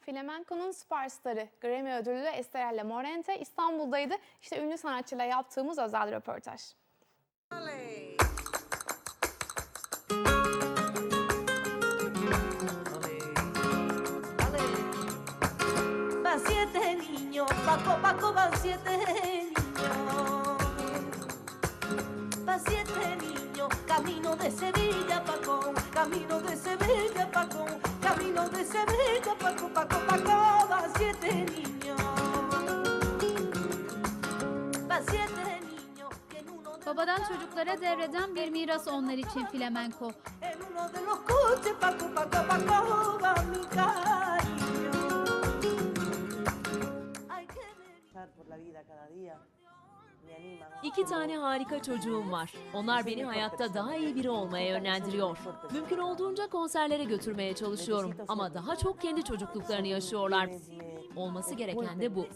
Flamenco'nun süperstarı Grammy ödüllü Estrella Morente İstanbul'daydı. İşte ünlü sanatçıyla yaptığımız özel röportaj. Paco, Paco, van siete niños. Van siete niños, camino de Sevilla, Paco, camino de Sevilla, Paco, Babadan çocuklara devreden bir miras onlar için flamenko. İki tane harika çocuğum var. Onlar beni hayatta daha iyi biri olmaya yönlendiriyor. Mümkün olduğunca konserlere götürmeye çalışıyorum ama daha çok kendi çocukluklarını yaşıyorlar. Olması gereken de bu.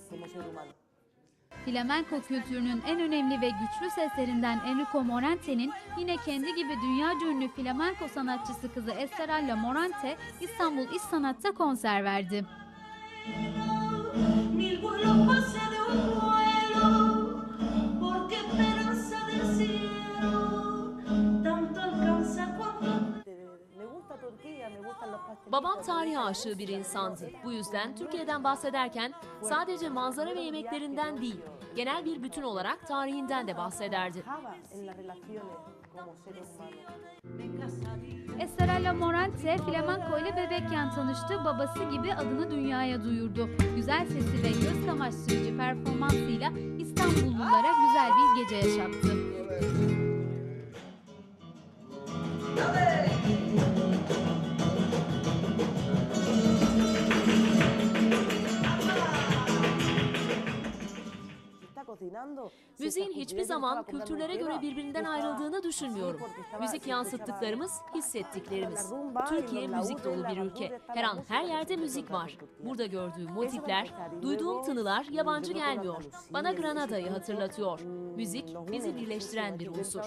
Flamenko kültürünün en önemli ve güçlü seslerinden Enrico Morante'nin yine kendi gibi dünya ünlü flamenko sanatçısı kızı Estrella Morante İstanbul İş Sanat'ta konser verdi. Babam tarih aşığı bir insandı. Bu yüzden Türkiye'den bahsederken sadece manzara ve yemeklerinden değil, genel bir bütün olarak tarihinden de bahsederdi. Estrella Morante flamenko ile bebekken tanıştı. Babası gibi adını dünyaya duyurdu. Güzel sesi ve göz kamaştırıcı performansıyla İstanbullulara güzel bir gece yaşattı. Müziğin hiçbir zaman kültürlere göre birbirinden ayrıldığını düşünmüyorum. Müzik yansıttıklarımız, hissettiklerimiz. Türkiye müzik dolu bir ülke. Her an her yerde müzik var. Burada gördüğüm motifler, duyduğum tınılar yabancı gelmiyor. Bana Granada'yı hatırlatıyor. mm, Müzik bizi birleştiren bir unsur.